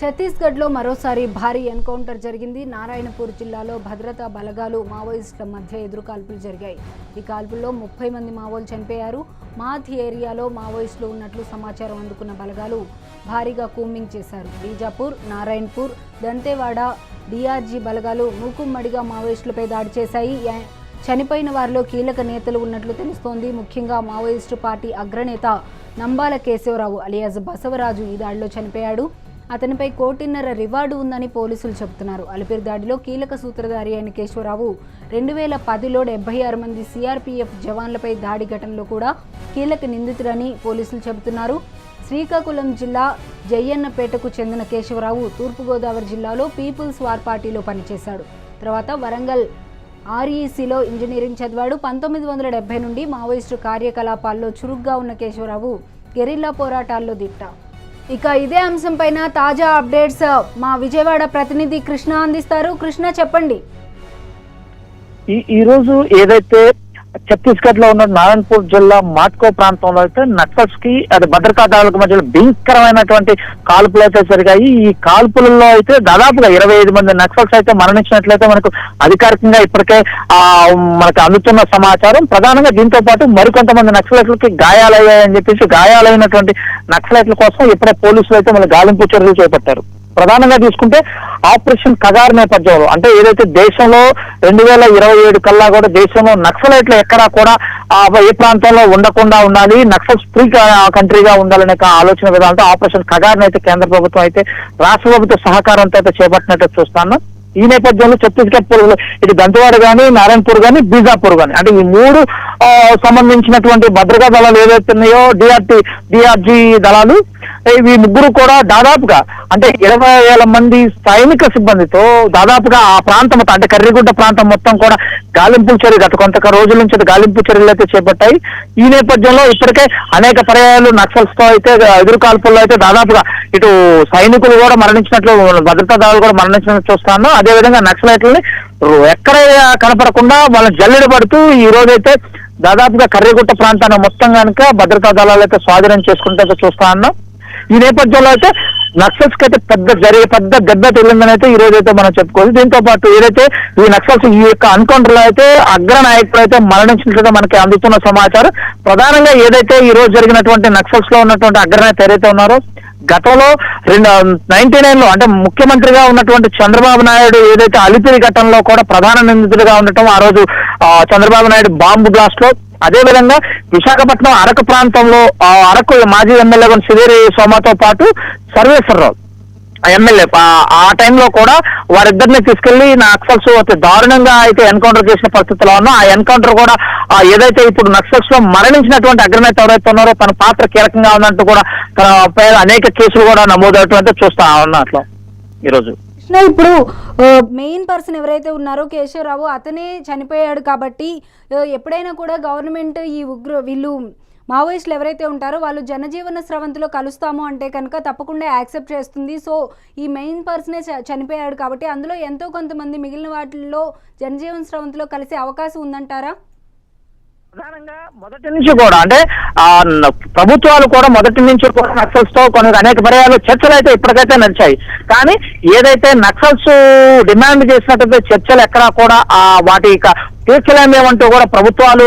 ఛత్తీస్గఢ్లో మరోసారి భారీ ఎన్కౌంటర్ జరిగింది. నారాయణపూర్ జిల్లాలో భద్రతా బలగాలు మావోయిస్టుల మధ్య ఎదురు కాల్పులు జరిగాయి. ఈ కాల్పుల్లో ముప్పై మంది మావోలు చనిపోయారు మాథ్ ఏరియాలో మావోయిస్టులు ఉన్నట్లు సమాచారం అందుకున్న బలగాలు భారీగా కూంబింగ్ చేశారు. బీజాపూర్ నారాయణపూర్ దంతేవాడ డిఆర్జీ బలగాలు మూకుమ్మడిగా మావోయిస్టులపై దాడి చేశాయి. చనిపోయిన వారిలో కీలక నేతలు ఉన్నట్లు తెలుస్తోంది. ముఖ్యంగా మావోయిస్టు పార్టీ అగ్రనేత నంబాల కేశవరావు అలియాజ్ బసవరాజు ఈ దాడిలో చనిపోయాడు. అతనిపై కోటిన్నర రివార్డు ఉందని పోలీసులు చెబుతున్నారు. అలిపిరి దాడిలో కీలక సూత్రధారి అయిన కేశవరావు రెండు వేల పదిలో డెబ్బై ఆరు మంది సిఆర్పీఎఫ్ జవాన్లపై దాడి ఘటనలో కూడా కీలక నిందితుడని పోలీసులు చెబుతున్నారు. శ్రీకాకుళం జిల్లా జయ్యన్నపేటకు చెందిన కేశవరావు తూర్పుగోదావరి జిల్లాలో పీపుల్స్ వార్ పార్టీలో పనిచేశాడు. తర్వాత వరంగల్ ఆర్ఈసీలో ఇంజనీరింగ్ చదివాడు. పంతొమ్మిది వందల డెబ్బై నుండి మావోయిస్టు కార్యకలాపాల్లో చురుగ్గా ఉన్న కేశవరావు గెరిల్లా పోరాటాల్లో దిట్ట. ఇక ఇదే అంశంపైన తాజా అప్డేట్స్ మా విజయవాడ ప్రతినిధి కృష్ణ అందిస్తారు. కృష్ణ చెప్పండి. ఈ ఈరోజు ఏదైతే ఛత్తీస్గఢ్లో ఉన్న నారాయణపూర్ జిల్లా మాట్కో ప్రాంతంలో అయితే నక్సల్స్కి అది భద్రతా దాడులకు మధ్యలో భయంకరమైనటువంటి కాల్పులు అయితే జరిగాయి. ఈ కాల్పులలో అయితే దాదాపుగా ఇరవై ఐదు మంది నక్సల్స్ అయితే మరణించినట్లయితే మనకు అధికారికంగా ఇప్పటికే ఆ మనకు అందుతున్న సమాచారం. ప్రధానంగా దీంతో పాటు మరికొంతమంది నక్సలైట్లకి గాయాలయ్యాయని చెప్పేసి గాయాలైనటువంటి నక్సలైట్ల కోసం ఇప్పుడే పోలీసులు అయితే మన గాలింపు చర్యలు చేపట్టారు. ప్రధానంగా చూసుకుంటే ఆపరేషన్ కగార్ నేపథ్యంలో అంటే ఏదైతే దేశంలో రెండు వేల ఇరవై ఏడు కల్లా కూడా దేశంలో నక్సలైట్లు ఎక్కడా కూడా ఏ ప్రాంతంలో ఉండకుండా ఉండాలి నక్సల్ ఫ్రీ కంట్రీగా ఉండాలనే ఆలోచన విధానంతో ఆపరేషన్ కగార్ అయితే కేంద్ర ప్రభుత్వం అయితే రాష్ట్ర ప్రభుత్వ సహకారంతో అయితే చేపట్టినట్టు చూస్తాను. ఈ నేపథ్యంలో ఛత్తీస్గఢ్ పూర్ ఇటు దంతవాడ కానీ నారాయణపూర్ కానీ బీజాపూర్ కానీ అంటే ఈ మూడు సంబంధించినటువంటి భద్రతా దళాలు ఏవైతే ఉన్నాయో డిఆర్టీ డిఆర్జీ దళాలు ఇవి ముగ్గురు కూడా దాదాపుగా అంటే ఇరవై వేల మంది సైనిక సిబ్బందితో దాదాపుగా ఆ ప్రాంతం అంటే కర్రిగుడ్డ ప్రాంతం మొత్తం కూడా గాలింపు చర్య గత కొంత రోజుల నుంచి అయితే గాలింపు చర్యలు అయితే చేపట్టాయి. ఈ నేపథ్యంలో ఇప్పటికే అనేక పర్యాయాలు నక్సల్స్తో అయితే ఎదురు కాల్పుల్లో అయితే దాదాపుగా ఇటు సైనికులు కూడా మరణించినట్లు భద్రతా దళాలు కూడా మరణించినట్లు చూస్తాను. అదేవిధంగా నక్సలైట్లని ఎక్కడ కనపడకుండా వాళ్ళని జల్లెడ పడుతూ ఈ రోజైతే దాదాపుగా కర్రీగుట్ట ప్రాంతాన్ని మొత్తం కనుక భద్రతా దళాలు అయితే స్వాధీనం చేసుకుంటే అయితే చూస్తా ఉన్నాం. ఈ నేపథ్యంలో అయితే నక్సల్స్ అయితే పెద్ద జరిగే పెద్ద దెబ్బ తెలిందని అయితే ఈ రోజు అయితే మనం చెప్పుకోవచ్చు. దీంతో పాటు ఏదైతే ఈ నక్సల్స్ ఈ యొక్క అన్కౌంటర్లో అయితే అగ్ర నాయకులు అయితే మరణించినట్లుగా మనకి అందుతున్న సమాచారం. ప్రధానంగా ఏదైతే ఈ రోజు జరిగినటువంటి నక్సల్స్లో ఉన్నటువంటి అగ్రనేత ఎవరైతే ఉన్నారో గతంలో రెండు నైన్టీ నైన్లో అంటే ముఖ్యమంత్రిగా ఉన్నటువంటి చంద్రబాబు నాయుడు ఏదైతే అలిపిరి ఘటనలో కూడా ప్రధాన నిందితుడిగా ఉండటం ఆ రోజు చంద్రబాబు నాయుడు బాంబు బ్లాస్ట్లో అదే విధంగా విశాఖపట్నం అరకు ప్రాంతంలో ఆ, అరకు మాజీ ఎమ్మెల్యే సిదేరి సోమతో పాటు సర్వేశ్వరరావు ఆ ఎమ్మెల్యే ఆ- టైంలో కూడా వారిద్దరిని తీసుకెళ్ళి నక్సల్స్ అయితే దారుణంగా అయితే ఎన్కౌంటర్ చేసిన పరిస్థితిలో ఉన్నా ఆ ఎన్కౌంటర్ కూడా ఆ ఏదైతే ఇప్పుడు నక్సల్స్లో మరణించినటువంటి అగ్రనేత ఎవరైతే ఉన్నారో తన పాత్ర కీలకంగా ఉన్నట్టు కూడా తన పైన అనేక కేసులు కూడా నమోదైనటువంటి చూస్తా ఉన్నా అట్లా ఈరోజు. కృష్ణ ఇప్పుడు మెయిన్ పర్సన్ ఎవరైతే ఉన్నారో కేశవరావు అతనే చనిపోయాడు కాబట్టి ఎప్పుడైనా కూడా గవర్నమెంట్ ఈ ఉగ్ర వీళ్ళు మావోయిస్టులు ఎవరైతే ఉంటారో వాళ్ళు జనజీవన స్రవంతిలో కలుస్తాము అంటే కనుక తప్పకుండా యాక్సెప్ట్ చేస్తుంది. సో ఈ మెయిన్ పర్సనే చ- చనిపోయాడు కాబట్టి అందులో ఎంతో కొంతమంది మిగిలిన వాటిల్లో జనజీవన స్రవంతిలో కలిసే అవకాశం ఉందంటారా? ప్రధానంగా మొదటి నుంచి కూడా అంటే ఆ ప్రభుత్వాలు కూడా మొదటి నుంచి కూడా నక్సల్స్తో కొన్ని అనేక పర్యాలు చర్చలు అయితే ఇప్పటికైతే నడిచాయి. కానీ ఏదైతే నక్సల్స్ డిమాండ్ చేసినట్టు చర్చలు ఎక్కడా కూడా ఆ వాటి తీర్చలేమేమంటూ కూడా ప్రభుత్వాలు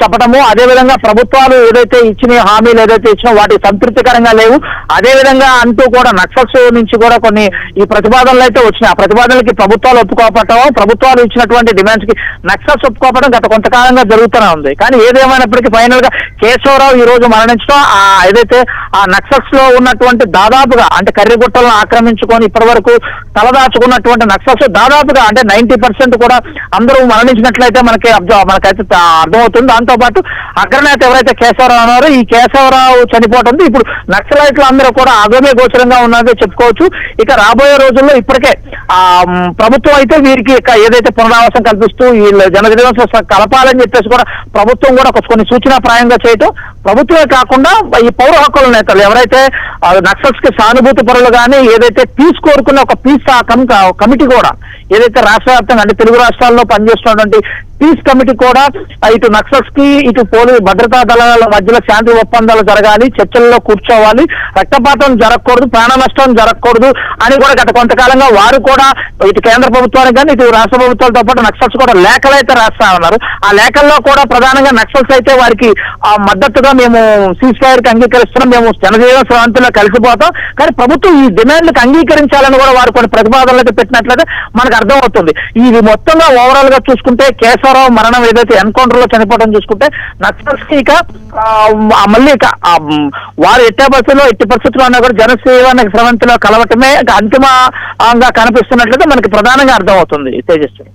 చెప్పడము అదేవిధంగా ప్రభుత్వాలు ఏదైతే ఇచ్చిన హామీలు ఏదైతే ఇచ్చినా వాటి సంతృప్తికరంగా లేవు. అదే విధంగా అంటూ కూడా నక్సల్స్ నుంచి కూడా కొన్ని ఈ ప్రతిపాదనలు అయితే వచ్చినాయి. ఆ ప్రతిపాదనలకి ప్రభుత్వాలు ఒప్పుకోపడటం ప్రభుత్వాలు ఇచ్చినటువంటి డిమాండ్స్కి నక్సల్స్ ఒప్పుకోపడం గత కొంతకాలంగా జరుగుతూనే ఉంది. కానీ ఏదేమైనప్పటికీ ఫైనల్గా కేశవరావు ఈ రోజు మరణించడం ఆ ఏదైతే ఆ నక్సల్స్లో ఉన్నటువంటి దాదాపుగా అంటే కర్రిగుట్టలను ఆక్రమించుకొని ఇప్పటి వరకు తలదాచుకున్నటువంటి నక్సల్స్ దాదాపుగా అంటే నైన్టీ పర్సెంట్ కూడా అందరూ మరణించినట్లయితే మనకి మనకైతే అర్థమవుతుంది. దాంతో పాటు అగ్రనేత ఎవరైతే కేశవరావు అన్నారో ఈ కేశవరావు చనిపోవటంతో ఇప్పుడు నక్సలైట్లు అందరూ కూడా అగమే గోచరంగా ఉన్నదే చెప్పుకోవచ్చు. ఇక రాబోయే రోజుల్లో ఇప్పటికే ఆ ప్రభుత్వం అయితే వీరికి ఏదైతే పునరావాసం కల్పిస్తూ ఈ జనజీవన కలపాలని చెప్పేసి కూడా ప్రభుత్వం కూడా కొన్ని సూచనా ప్రాయంగా చేయటం. ప్రభుత్వమే కాకుండా ఈ పౌర హక్కుల నేతలు ఎవరైతే నక్సల్స్కి సానుభూతి పరులు కానీ ఏదైతే పీస్ కోరుకున్న ఒక పీస్ కమిటీ కూడా ఏదైతే రాష్ట్ర వ్యాప్తంగా అంటే తెలుగు రాష్ట్రాల్లో పనిచేస్తున్నటువంటి పీస్ కమిటీ కూడా ఇటు నక్సల్స్కి ఇటు పోలీసు భద్రతా దళాల మధ్యలో శాంతి ఒప్పందాలు జరగాలి చర్చల్లో కూర్చోవాలి రక్తపాతం జరగకూడదు ప్రాణ నష్టం జరగకూడదు అని కూడా గత కొంతకాలంగా వారు కూడా ఇటు కేంద్ర ప్రభుత్వానికి కానీ ఇటు రాష్ట్ర ప్రభుత్వాలతో పాటు నక్సల్స్ కూడా లేఖలు అయితే రాస్తా ఉన్నారు. ఆ లేఖల్లో కూడా ప్రధానంగా నక్సల్స్ అయితే వారికి ఆ మద్దతుగా మేము సీజ్ ఫైర్కి అంగీకరిస్తున్నాం. మేము జనజీవన శ్రాంతిలో కలిసిపోతాం. కానీ ప్రభుత్వం ఈ డిమాండ్లకు అంగీకరించాలని కూడా వారు కొన్ని ప్రతిపాదనలకు పెట్టినట్లయితే మనకు అర్థమవుతుంది. ఇది మొత్తంగా ఓవరాల్గా చూసుకుంటే కేశవరావు మరణం ఏదైతే ఎన్కౌంటర్లో చనిపోవడం చూసుకుంటే నక్సల్స్ ఇక మళ్ళీ ఇక వారు ఎట్టే బస్సులో ఎట్టి పరిస్థితుల్లో ఉన్నా కూడా జనసేవ స్రవంతిలో కలవటమే అంతిమంగా కనిపిస్తున్నట్లయితే మనకి ప్రధానంగా అర్థమవుతుంది. తేజస్వి.